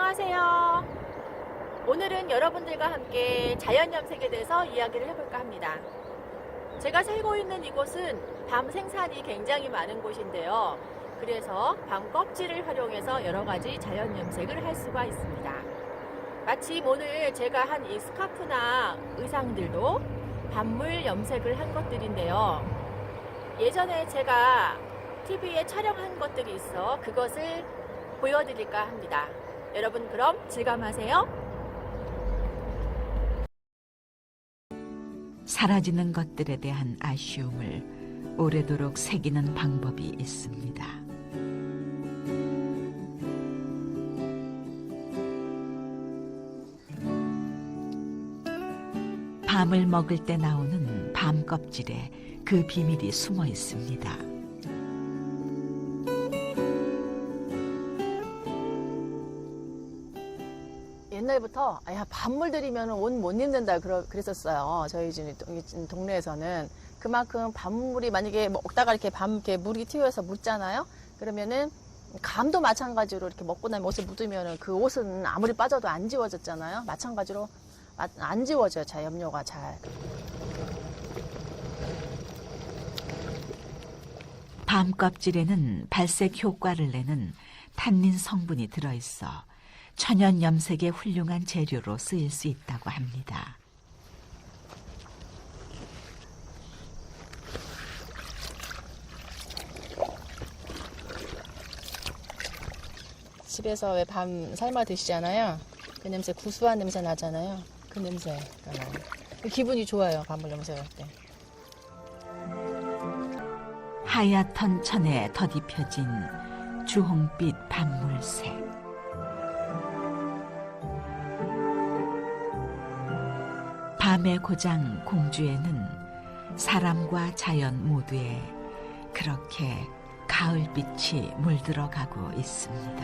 안녕하세요. 오늘은 여러분들과 함께 자연 염색에 대해서 이야기를 해볼까 합니다. 제가 살고 있는 이곳은 밤 생산이 굉장히 많은 곳인데요. 그래서 밤 껍질을 활용해서 여러 가지 자연 염색을 할 수가 있습니다. 마침 오늘 제가 한 이 스카프나 의상들도 밤물 염색을 한 것들인데요. 예전에 제가 TV에 촬영한 것들이 있어 그것을 보여드릴까 합니다. 여러분 그럼 즐감하세요. 사라지는 것들에 대한 아쉬움을 오래도록 새기는 방법이 있습니다. 밤을 먹을 때 나오는 밤 껍질에 그 비밀이 숨어 있습니다. 옛날부터 야 밤물 들이면 옷못 입는다 그랬었어요. 저희 집 동네에서는 그만큼 밤물이 만약에 먹다가 이렇게 밤 이렇게 물이 튀어서 묻잖아요. 그러면은 감도 마찬가지로 이렇게 먹고 나면 옷에 묻으면은 그 옷은 아무리 빠져도 안 지워졌잖아요. 마찬가지로 마- 안 지워져요. 자 염료가 잘. 밤 껍질에는 발색 효과를 내는 탄닌 성분이 들어있어 천연 염색의 훌륭한 재료로 쓰일 수 있다고 합니다. 집에서 왜 밤 삶아 드시잖아요. 그 냄새 구수한 냄새 나잖아요. 그 냄새가 나요. 기분이 좋아요. 밤물 염색할 때. 하얗던 천에 덧입혀진 주홍빛 밤물색. 밤의 고장 공주에는 사람과 자연 모두에 그렇게 가을빛이 물들어가고 있습니다.